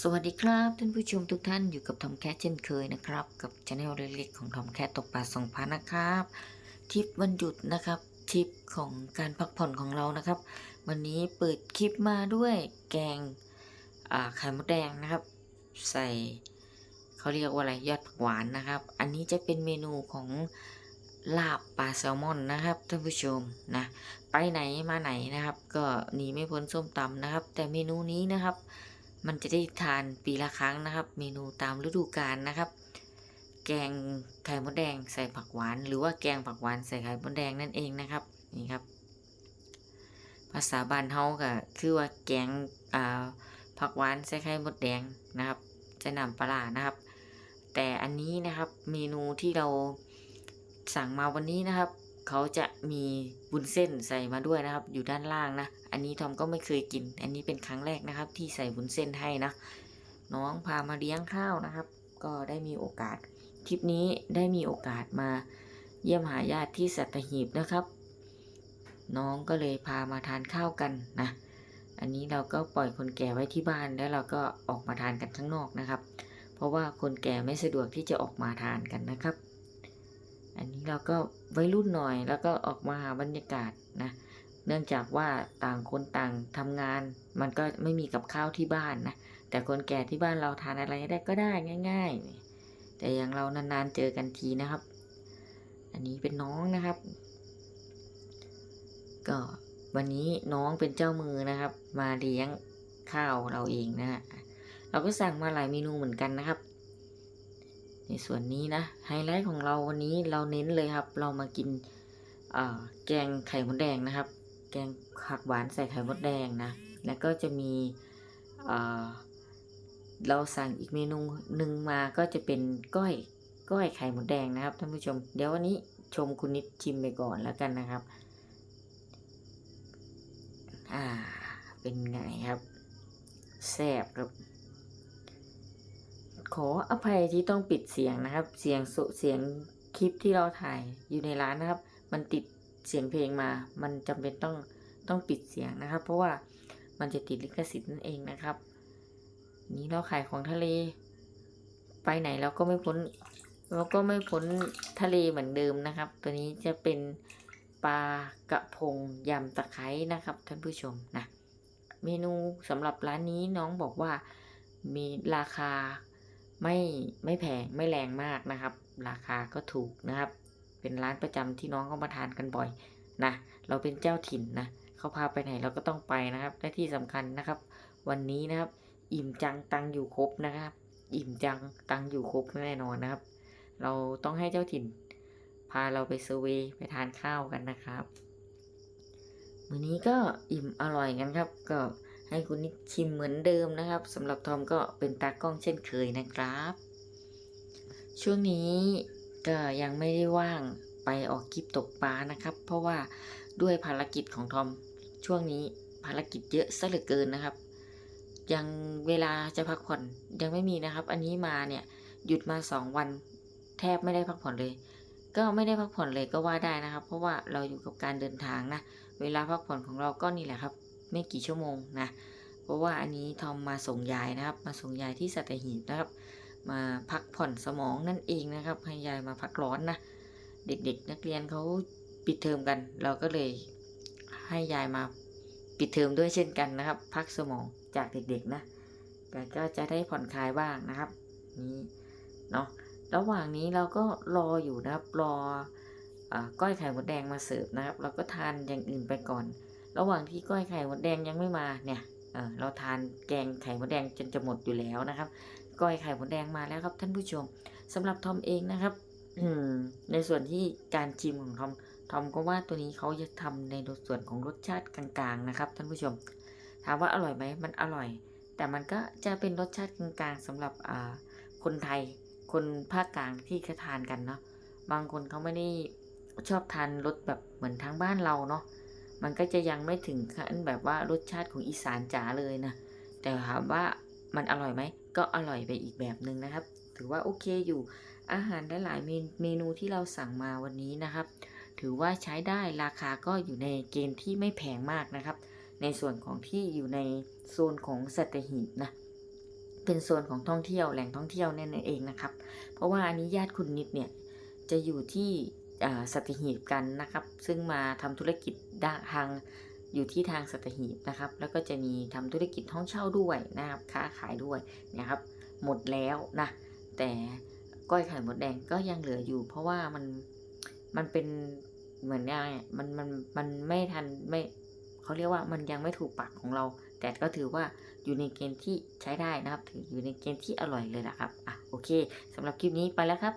สวัสดีครับท่านผู้ชมทุกท่านอยู่กับทอมแคทเช่นเคยนะครับ กับช anel เล็กๆของทอมแคทตกปลาสองพันนะครับทริปวันหยุดนะครับทริปของการพักผ่อนของเรานะครับ วันนี้เปิดคลิปมาด้วยแกงไข่มดแดงนะครับ ใส่เขาเรียกว่าอะไรยอดผักหวานนะครับ อันนี้จะเป็นเมนูของลาบปลาแซลมอนนะครับท่านผู้ชมนะไปไหนมาไหนนะครับ ก็หนีไม่พ้นส้มตำนะครับ แต่เมนูนี้นะครับ มันจะได้ทานปีละครั้งนะครับ เมนูตามฤดูกาลนะครับ แกงไข่มดแดงใส่ผักหวาน หรือว่าแกงผักหวานใส่ไข่มดแดงนั่นเองนะครับนี่ครับ ภาษาบ้านเฮาก็คือว่าแกงอ่าผักหวานใส่ไข่มดแดงนะครับจะนำปลาร้านะครับ แต่อันนี้นะครับเมนูที่เราสั่งมาวันนี้นะครับ เขาจะมีบุญเส้นใส่มาด้วยนะครับ อยู่ด้านล่างนะ อันนี้ทอมก็ไม่เคยกิน อันนี้เป็นครั้งแรกนะครับ ที่ใส่บุญเส้นให้นะ น้องพามาเลี้ยงข้าวนะครับ ก็ได้มีโอกาสทริปนี้ได้มีโอกาสมาเยี่ยมหาญาติที่สัตหีบนะครับ น้องก็เลยพามาทานข้าวกันนะ อันนี้เราก็ปล่อยคนแก่ไว้ที่บ้านแล้วเราก็ออกมาทานกันข้างนอกนะครับ เพราะว่าคนแก่ไม่สะดวกที่จะออกมาทานกันนะครับ อันนี้เราก็วัยรุ่นหน่อย แล้วก็ออกมาหาบรรยากาศนะ เนื่องจากว่าต่างคนต่างทำงาน มันก็ไม่มีกับข้าวที่บ้านนะ แต่คนแก่ที่บ้านเราทานอะไรได้ก็ได้ง่าย ๆ แต่อย่างเรานานๆเจอกันทีนะครับ อันนี้เป็นน้องนะครับ ก็วันนี้น้องเป็นเจ้ามือนะครับ มาเลี้ยงข้าวเราเองนะฮะเราก็สั่งมาหลายเมนูเหมือนกันนะครับ ในส่วนนี้นะไฮไลท์ของเราวันนี้เราเน้นเลยครับ เรามากินแกงไข่มดแดงนะครับ แกงผักหวานใส่ไข่มดแดงนะ แล้วก็จะมีเเราสั่งอีกเมนูหนึ่งมาก็จะเป็นก้อยก้อยไข่มดแดงนะครับท่านผู้ชม เดี๋ยววันนี้ชมคุณนิดชิมไปก่อนแล้วกันนะครับ อ่า เป็นไงครับแซ่บครับ ขออภัยที่ต้องปิดเสียงนะครับ เสียงสุเสียงคลิปที่เราถ่ายอยู่ในร้านนะครับ มันติดเสียงเพลงมา มันจำเป็นต้องต้องปิดเสียงนะครับ เพราะว่ามันจะติดลิขสิทธิ์นั่นเองนะครับ นี้เราขายของทะเล ไปไหนเราก็ไม่พ้นเราก็ไม่พ้นทะเลเหมือนเดิมนะครับ ตัวนี้จะเป็นปลากระพงยำตะไคร้นะครับ ท่านผู้ชมนะเมนูสำหรับร้านนี้น้องบอกว่ามีราคา ไม่ไม่แพงไม่แรงมากนะครับ ราคาก็ถูกนะครับ เป็นร้านประจำที่น้องเขามาทานกันบ่อยนะเราเป็นเจ้าถิ่นนะเขาพาไปไหนเราก็ต้องไปนะครับและที่สำคัญนะครับ วันนี้นะครับ อิ่มจังตังอยู่ครบนะครับ อิ่มจังตังอยู่ครบแน่นอนนะครับ เราต้องให้เจ้าถิ่น พาเราไปเซเวย์ไปทานข้าวกันนะครับมื้อนี้ก็อิ่มอร่อยกันครับก็ ให้คุณนิกชิมเหมือนเดิมนะครับสำหรับทอมก็เป็นตากล้องเช่นเคยนะครับ ช่วงนี้ก็ยังไม่ได้ว่างไปออกคลิปตกปลานะครับ เพราะว่าด้วยภารกิจของทอมช่วงนี้ภารกิจเยอะซะเหลือเกินนะครับ ยังเวลาจะพักผ่อนยังไม่มีนะครับ อันนี้มาเนี่ยหยุดมาสองวัน แทบไม่ได้พักผ่อนเลย ก็ไม่ได้พักผ่อนเลยก็ว่าได้นะครับ เพราะว่าเราอยู่กับการเดินทางนะเวลาพักผ่อนของเราก็นี่แหละครับ ไม่กี่ชั่วโมงนะ เพราะว่าอันนี้ทอมมาส่งยายนะครับ มาส่งยายที่สัตหีบนะครับ มาพักผ่อนสมองนั่นเองนะครับให้ยายมาพักร้อนนะ เด็กๆ นักเรียนเขาปิดเทอมกัน เราก็เลยให้ยายมาปิดเทอมด้วยเช่นกันนะครับ พักสมองจากเด็กๆนะแต่ก็จะได้ผ่อนคลายบ้างนะครับ นี่เนาะระหว่างนี้เราก็รออยู่นะครับรออก้อยไข่มดแดงมาเสิร์ฟนะครับ เราก็ทานอย่างอื่นไปก่อน ระหว่างที่ก้อยไข่มดแดงยังไม่มาเนี่ยเเราทานแกงไข่มดแดงจนจะหมดอยู่แล้วนะครับ ก้อยไข่มดแดงมาแล้วครับท่านผู้ชมสำหรับทอมเองนะครับในส่วนที่การชิมของทอมทอมก็ว่าตัวนี้เขาจะทำในส่วนของรสชาติกลางๆนะครับท่านผู้ชม ถามว่าอร่อยไหมมันอร่อย แต่มันก็จะเป็นรสชาติกลางๆสำหรับคนไทย คนภาคกลางที่เขาทานกันเนาะบางคนเขาไม่ได้ชอบทานรสแบบเหมือนทางบ้านเราเนาะ มันก็จะยังไม่ถึงขั้นแบบว่ารสชาติของอีสานจ๋าเลยนะ แต่ถามว่ามันอร่อยไหม ก็อร่อยไปอีกแบบหนึ่งนะครับ ถือว่าโอเคอยู่ อาหารหลายๆเมนูที่เราสั่งมาวันนี้นะครับ ถือว่าใช้ได้ราคาก็อยู่ในเกณฑ์ที่ไม่แพงมากนะครับ ในส่วนของที่อยู่ในโซนของสัตหีบนะเป็นโซนของท่องเที่ยวแหล่งท่องเที่ยวนั่นเองนะครับ เพราะว่าอันนี้ญาติคุณนิดเนี่ยจะอยู่ที่ สัตหีบกันนะครับ ซึ่งมาทำธุรกิจด้านทางอยู่ที่ทางสัตหีบนะครับ แล้วก็จะมีทำธุรกิจห้องเช่าด้วยนะครับ ค้าขายด้วยนะครับ หมดแล้วนะ แต่ก้อยไข่หมดแดงก็ยังเหลืออยู่ เพราะว่ามันมันเป็นเหมือนยังไงมันมันมันไม่ทันไม่เขาเรียกว่ามันยังไม่ถูกปากของเรา แต่ก็ถือว่าอยู่ในเกณฑ์ที่ใช้ได้นะครับ ถืออยู่ในเกณฑ์ที่อร่อยเลยนะครับ อะโอเคสำหรับคลิปนี้ไปแล้วครับ